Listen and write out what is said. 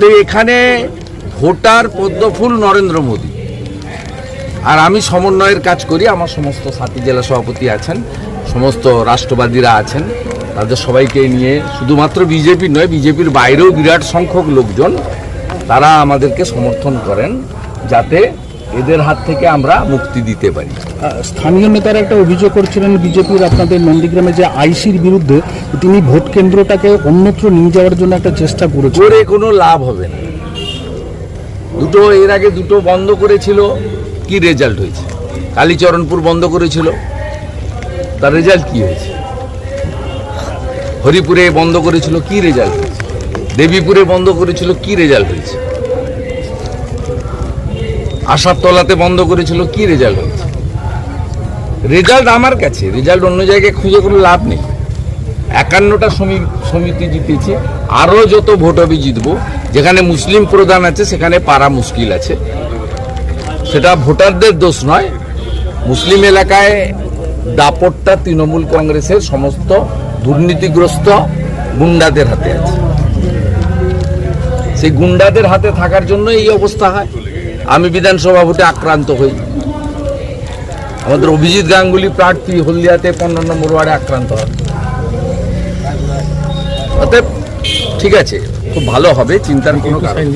তো এখানে ভোটার পদ্মফুল নরেন্দ্র মোদী। আর আমি সমন্বয়ের কাজ করি, আমার সমস্ত সাথী জেলা সভাপতি আছেন, সমস্ত রাষ্ট্রবাদীরা আছেন, তাদের সবাইকে নিয়ে শুধুমাত্র বিজেপি নয়, বিজেপির বাইরেও বিরাট সংখ্যক লোকজন, তারা আমাদেরকে সমর্থন করেন যাতে এদের হাত থেকে আমরা মুক্তি দিতে পারি। স্থানীয় নেতারা একটা অভিযোগ করছিলেন বিজেপির আপনাদের নন্দীগ্রামে যে আইসির বিরুদ্ধে তিনি ভোট কেন্দ্রটাকে অন্যত্র নিয়ে যাওয়ার জন্য একটা চেষ্টা করেছেন। করে কোনো লাভ হবে না। দুটো এর আগে দুটো বন্ধ করেছিল কি রেজাল্ট হয়েছে? কালীচরণপুর বন্ধ করেছিল তার রেজাল্ট কি হয়েছে? হরিপুরে বন্ধ করেছিল কি রেজাল্ট হয়েছে? দেবীপুরে বন্ধ করেছিল কি রেজাল্ট হয়েছে? আশারতলাতে বন্ধ করেছিল কি রেজাল্ট হয়েছে রেজাল্ট আমার কাছে রেজাল্ট অন্য জায়গায় খুঁজে কোনো লাভ নেই। একান্নটা সমিতি জিতেছি, আরও যত ভোট হবে জিতবো, যেখানে মুসলিম প্রধান আছে, সেখানে পারা মুশকিল আছে। সেটা ভোটারদের দোষ নয়, মুসলিম এলাকায় দাপটটা তৃণমূল কংগ্রেসের সমস্ত দুর্নীতিগ্রস্ত গুন্ডাদের হাতে আছে। সেই গুন্ডাদের হাতে থাকার জন্য এই অবস্থা হয়। আমি বিধানসভা ভোটে আক্রান্ত হই আমাদের অভিজিৎ গাঙ্গুলি প্রার্থী হলদিয়াতে পনেরো নম্বর ওয়ার্ডে আক্রান্ত হয় অতএব, ঠিক আছে, খুব ভালো হবে, চিন্তার কোনো কারণ।